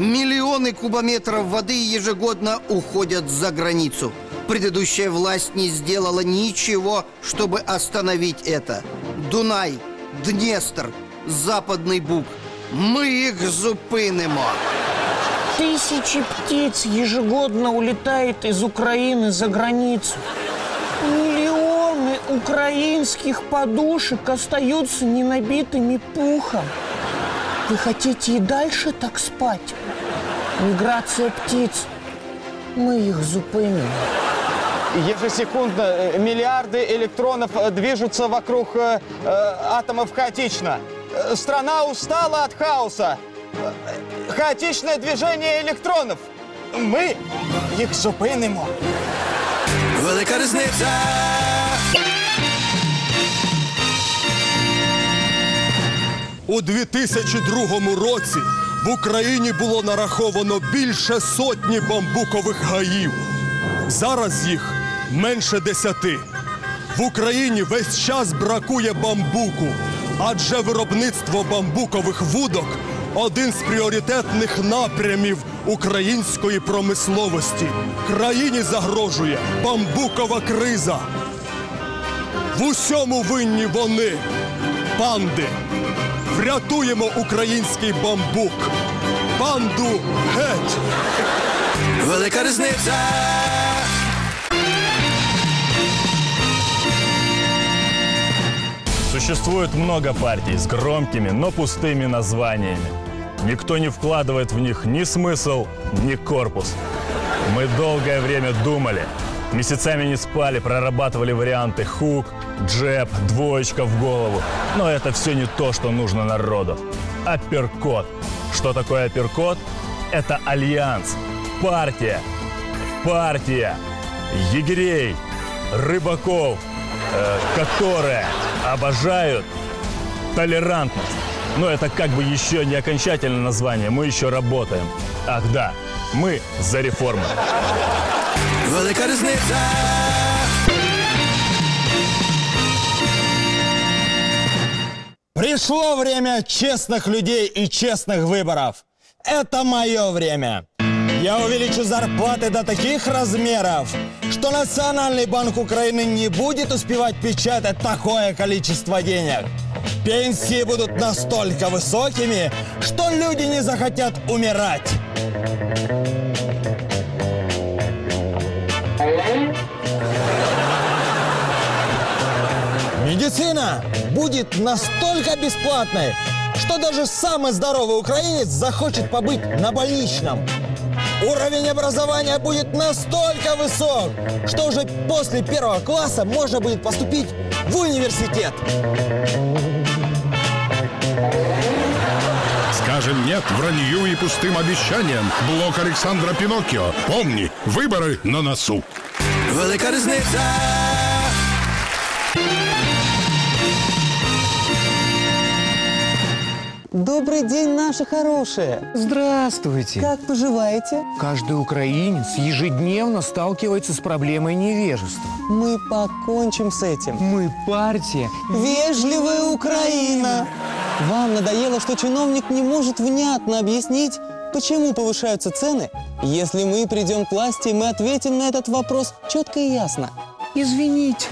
Миллионы кубометров воды ежегодно уходят за границу. Предыдущая власть не сделала ничего, чтобы остановить это. Дунай, Днестр, Западный Буг. Мы их зупинимо. Тысячи птиц ежегодно улетает из Украины за границу. Миллионы украинских подушек остаются ненабитыми пухом. Вы хотите и дальше так спать? Миграция птиц. Мы их зупиним. Ежесекундно э, миллиарды электронов э, движутся вокруг э, э, атомов хаотично. Страна устала от хаоса. Хаотичное движение электронов. Ми їх зупинимо. Велика різниця. У 2002 році в Україні було нараховано більше сотні бамбукових гаїв. Зараз їх менше десяти. В Україні весь час бракує бамбуку, адже виробництво бамбукових вудок один з пріоритетних напрямів української промисловості. Країні загрожує бамбукова криза. В усьому винні вони, панди. Врятуємо український бамбук. Панду геть! Велика різниця. Существует много партий с громкими, но пустыми названиями. Никто не вкладывает в них ни смысл, ни корпус. Мы долгое время думали, месяцами не спали, прорабатывали варианты хук, джеб, двоечка в голову. Но это все не то, что нужно народу. Апперкот. Что такое апперкот? Это альянс, партия, партия егерей, рыбаков, э, которые обожают толерантность. Но это как бы еще не окончательное название, мы еще работаем. Ах да, мы за реформы. Велика різниця. Пришло время честных людей и честных выборов. Это мое время. Я увеличу зарплаты до таких размеров, что Национальный банк Украины не будет успевать печатать такое количество денег. Пенсии будут настолько высокими, что люди не захотят умирать. Будет настолько бесплатной, что даже самый здоровый украинец захочет побыть на больничном. Уровень образования будет настолько высок, что уже после первого класса можно будет поступить в университет. Скажем нет вранью и пустым обещаниям. Блок Александра Пиноккио. Помни, выборы на носу. Велика різниця. Добрый день, наши хорошие! Здравствуйте. Как поживаете? Каждый украинец ежедневно сталкивается с проблемой невежества. Мы покончим с этим. Мы партия. Вежливая Украина! Вам надоело, что чиновник не может внятно объяснить, почему повышаются цены? Если мы придем к власти, мы ответим на этот вопрос четко и ясно. Извините.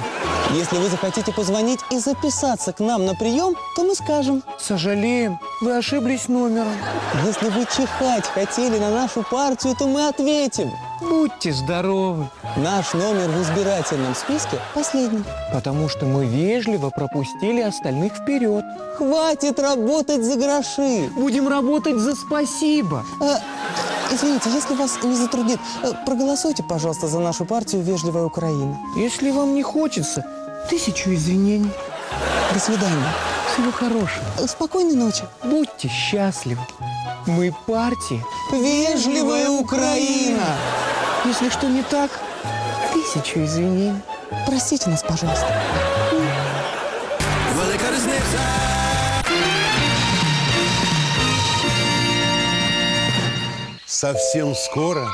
Если вы захотите позвонить и записаться к нам на прием, то мы скажем. Сожалеем, вы ошиблись номером. Если вы чихать хотели на нашу партию, то мы ответим. Будьте здоровы. Наш номер в избирательном списке последний. Потому что мы вежливо пропустили остальных вперед. Хватит работать за гроши. Будем работать за спасибо. А, извините, если вас не затруднит, э, проголосуйте, пожалуйста, за нашу партию «Вежливая Украина». Если вам не хочется, тысячу извинений. До свидания. Всего хорошего. Э, Спокойной ночи. Будьте счастливы. Мы партия. «Вежливая Украина». Если что не так, тысячу извинений. Простите нас, пожалуйста. Велика різниця. Совсем скоро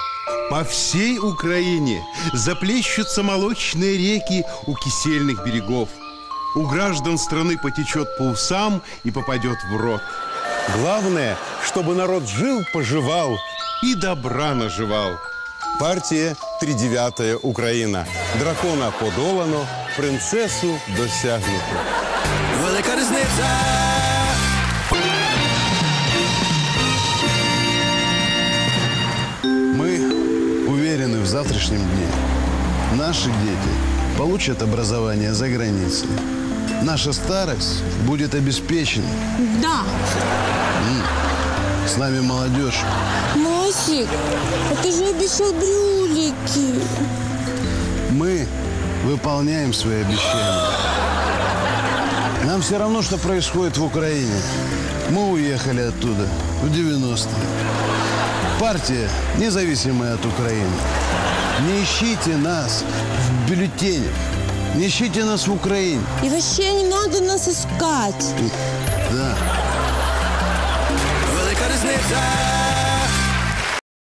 по всей Украине заплещутся молочные реки у кисельных берегов. У граждан страны потечет по усам и попадет в рот. Главное, чтобы народ жил-поживал и добра наживал. Партия «Тридевятая Украина». Дракона подолано, принцесу досягнуто. Велика різниця! В завтрашнем дне. Наши дети получат образование за границей. Наша старость будет обеспечена. Да. С нами молодежь. Масик, а ты же обещал брюлики. Мы выполняем свои обещания. Нам все равно, что происходит в Украине. Мы уехали оттуда в 90-е. Партия, независимая от Украины. Не ищите нас в бюллетенях. Не ищите нас в Украине. И вообще не надо нас искать. Да. Велика різниця!